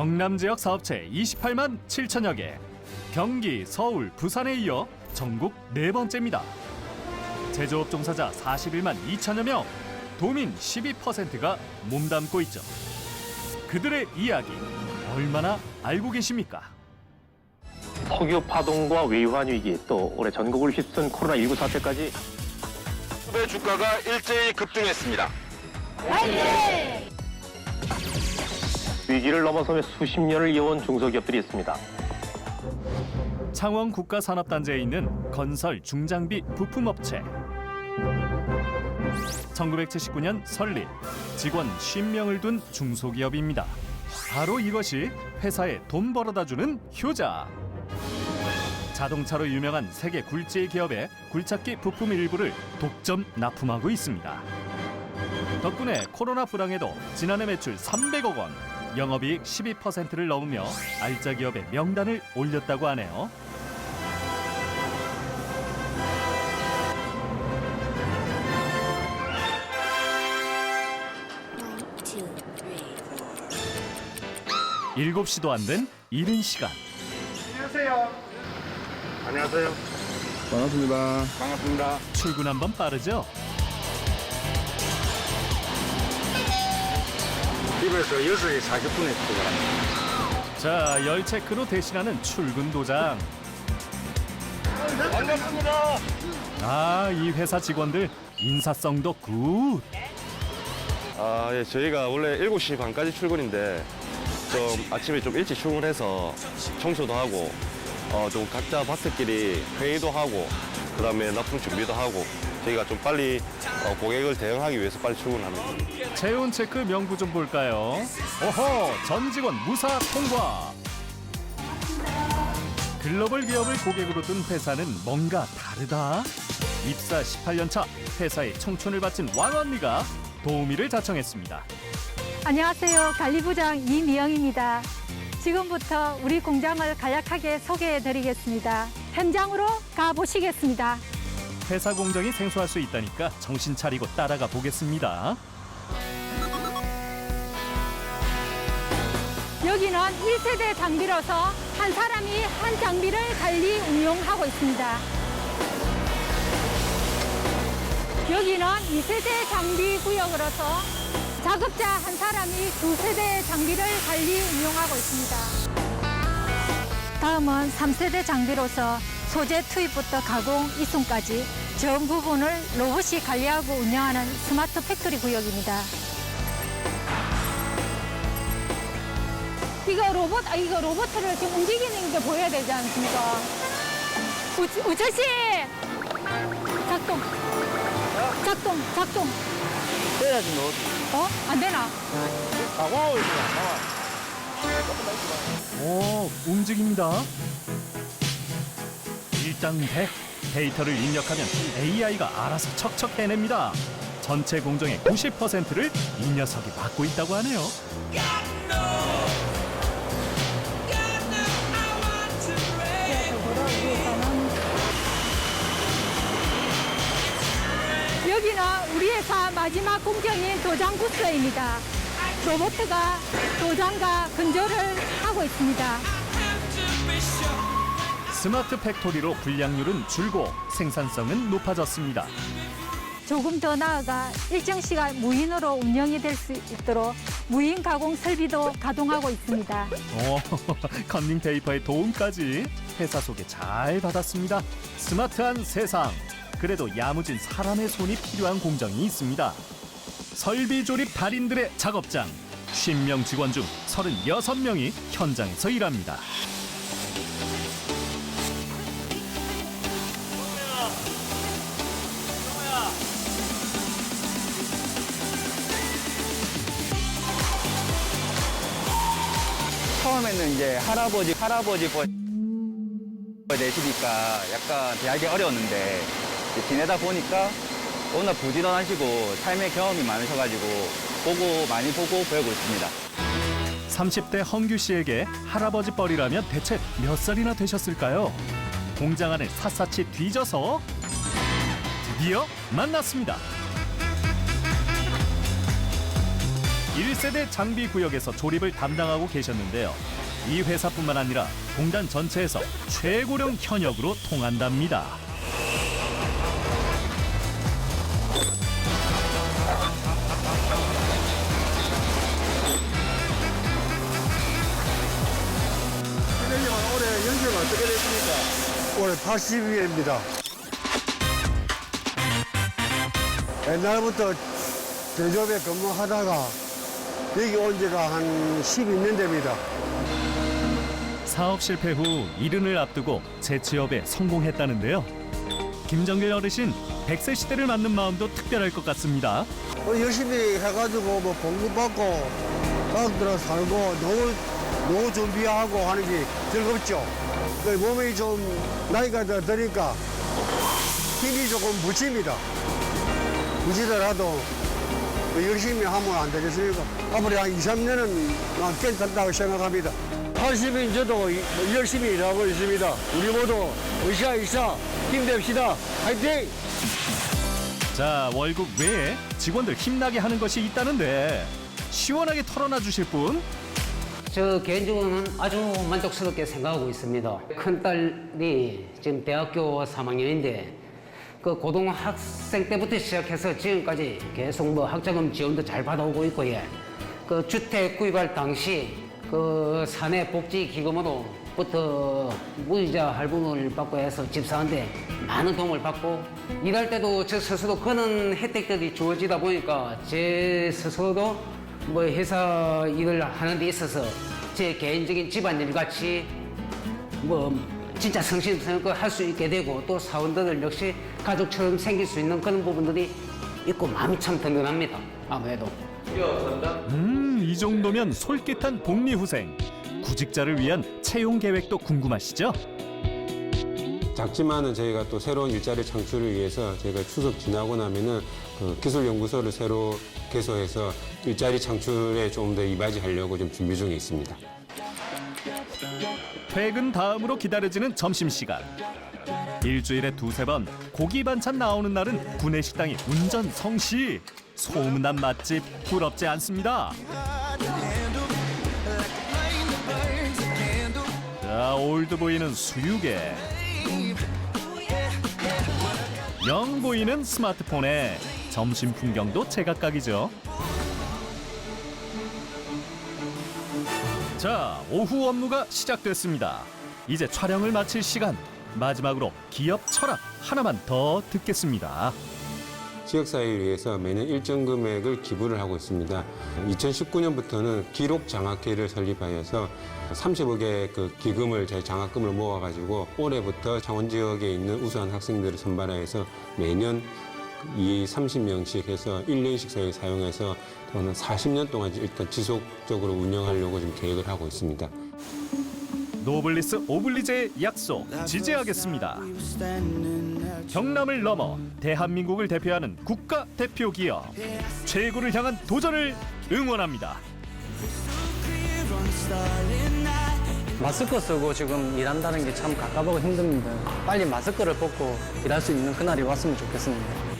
경남 지역 사업체 28만 7천여 개. 경기, 서울, 부산에 이어 전국 네 번째입니다. 제조업 종사자 41만 2천여 명. 도민 12%가 몸담고 있죠. 그들의 이야기 얼마나 알고 계십니까? 석유 파동과 외환 위기 또 올해 전국을 휩쓴 코로나19 사태까지 배 주가가 일제히 급등했습니다. 위기를 넘어서며 수십 년을 이어온 중소기업들이 있습니다. 창원 국가산업단지에 있는 건설 중장비 부품업체. 1979년 설립, 직원 50명을 둔 중소기업입니다. 바로 이것이 회사에 돈 벌어다 주는 효자. 자동차로 유명한 세계 굴지 기업의 굴착기 부품 일부를 독점 납품하고 있습니다. 덕분에 코로나 불황에도 지난해 매출 300억 원, 영업이익 12%를 넘으며 알짜 기업의 명단을 올렸다고 하네요. two, three. 7시도 안 된 이른 시간. 안녕하세요. 반갑습니다. 반갑습니다. 출근 한 번 빠르죠? 집에서 6시 40분에 출발합니다. 자, 열 체크로 대신하는 출근 도장. 반갑습니다. 아, 이 회사 직원들 인사성도 굿. 아, 예, 저희가 원래 7시 반까지 출근인데 좀 아침에 좀 일찍 출근해서 청소도 하고 어, 좀 각자 파트끼리 회의도 하고 그 다음에 납품 준비도 하고 저희가 좀 빨리 어, 고객을 대응하기 위해서 빨리 출근합니다. 체온 체크 명부 좀 볼까요? 오호, 전 직원 무사 통과. 글로벌 기업을 고객으로 둔 회사는 뭔가 다르다. 입사 18년 차 회사의 청춘을 바친 왕 언니가 도우미를 자청했습니다. 안녕하세요. 관리부장 이미영입니다. 지금부터 우리 공장을 간략하게 소개해 드리겠습니다. 현장으로 가보시겠습니다. 회사 공정이 생소할 수 있다니까 정신 차리고 따라가 보겠습니다. 여기는 1세대 장비로서 한 사람이 한 장비를 관리 운용하고 있습니다. 여기는 2세대 장비 구역으로서 작업자 한 사람이 두 세대 장비를 관리 운용하고 있습니다. 다음은 3세대 장비로서 소재 투입부터 가공, 이송까지 전 부분을 로봇이 관리하고 운영하는 스마트 팩토리 구역입니다. 이거 로봇, 아, 이거 로봇을 지금 움직이는 게 보여야 되지 않습니까? 우철, 우철 씨! 작동. 작동, 작동. 빼야지 너. 어? 안 되나? 나와 있어. 나와. 오, 움직입니다. 일당백 데이터를 입력하면 AI가 알아서 척척 해냅니다. 전체 공정의 90%를 이 녀석이 맡고 있다고 하네요. 여기는 우리 회사 마지막 공정인 도장 부스입니다. 로봇가 도장과 근조를 하고 있습니다. 스마트 팩토리로 불량률은 줄고 생산성은 높아졌습니다. 조금 더 나아가 일정 시간 무인으로 운영이 될 수 있도록 무인 가공 설비도 가동하고 있습니다. 오, 컨닝 페이퍼의 도움까지 회사 소개 잘 받았습니다. 스마트한 세상. 그래도 야무진 사람의 손이 필요한 공정이 있습니다. 설비 조립 달인들의 작업장. 50명 직원 중 36명이 현장에서 일합니다. 처음에는 이제 할아버지, 할아버지 버 내시니까 약간 대하기 어려웠는데 지내다 보니까 워낙 부지런하시고 삶의 경험이 많으셔가지고 보고 많이 보고 배우고 있습니다. 30대 헝규 씨에게 할아버지 뻘이라면 대체 몇 살이나 되셨을까요? 공장 안을 샅샅이 뒤져서 드디어 만났습니다. 1세대 장비 구역에서 조립을 담당하고 계셨는데요. 이 회사뿐만 아니라 공단 전체에서 최고령 현역으로 통한답니다. 올해 연세가 어떻게 되십니까? 올해 82회입니다. 옛날부터 제조업에 근무하다가 여기 온 지가 한 12년 됩니다. 사업 실패 후 이른을 앞두고 재취업에 성공했다는데요. 김정길 어르신 100세 시대를 맞는 마음도 특별할 것 같습니다. 어, 열심히 해가지고 뭐 공부받고 가족들하고 살고 노후, 노후 준비하고 하는 게 즐겁죠. 그 몸이 좀 나이가 더 드니까 힘이 조금 붙입니다. 붙이더라도 그 열심히 하면 안 되겠습니까? 앞으로 한 2, 3년은 괜찮다고 생각합니다. 80인 저도 이- 열심히 일하고 있습니다. 우리 모두 으쌰으쌰 힘냅시다. 화이팅! 자, 월급 외에 직원들 힘나게 하는 것이 있다는데 시원하게 털어놔 주실 분? 저 개인적으로는 아주 만족스럽게 생각하고 있습니다. 큰딸이 지금 대학교 3학년인데 그 고등학생 때부터 시작해서 지금까지 계속 뭐 학자금 지원도 잘 받아오고 있고 예. 그 주택 구입할 당시 그 사내 복지 기금으로부터 무이자 할부를 받고 해서 집 사는데 많은 도움을 받고 일할 때도 저 스스로 그런 혜택들이 주어지다 보니까 제 스스로도 뭐 회사 일을 하는 데 있어서 제 개인적인 집안일 같이 뭐 진짜 성심성의껏 할 수 있게 되고 또 사원들 역시 가족처럼 생길 수 있는 그런 부분들이 있고 마음이 참 든든합니다. 아무래도. 음, 이 정도면 솔깃한 복리후생. 구직자를 위한 채용 계획도 궁금하시죠? 작지만은 저희가 또 새로운 일자리 창출을 위해서 저희가 추석 지나고 나면은 그 기술연구소를 새로 개소해서 일자리 창출에 좀 더 이바지하려고 좀 준비 중에 있습니다. 퇴근 다음으로 기다려지는 점심시간. 일주일에 두세 번 고기 반찬 나오는 날은 구내 식당이 운전 성시. 소문난 맛집 부럽지 않습니다. 자, 올드 보이는 수육에 영 보이는 스마트폰에 점심 풍경도 제각각이죠. 자, 오후 업무가 시작됐습니다. 이제 촬영을 마칠 시간. 마지막으로 기업 철학 하나만 더 듣겠습니다. 지역사회를 위해서 매년 일정 금액을 기부를 하고 있습니다. 2019년부터는 기록 장학회를 설립하여서 30억의 그 기금을 저희 장학금을 모아가지고 올해부터 창원 지역에 있는 우수한 학생들을 선발하여서 매년 이 30명씩 해서 1년씩 저희 사용해서 저는 40년 동안 일단 지속적으로 운영하려고 지금 계획을 하고 있습니다. 노블리스 오블리제의 약속 지지하겠습니다. 경남을 넘어 대한민국을 대표하는 국가 대표 기업 최고를 향한 도전을 응원합니다. 마스크 쓰고 지금 일한다는 게참 갑갑하고 힘듭니다. 빨리 마스크를 벗고 일할 수 있는 그날이 왔으면 좋겠습니다.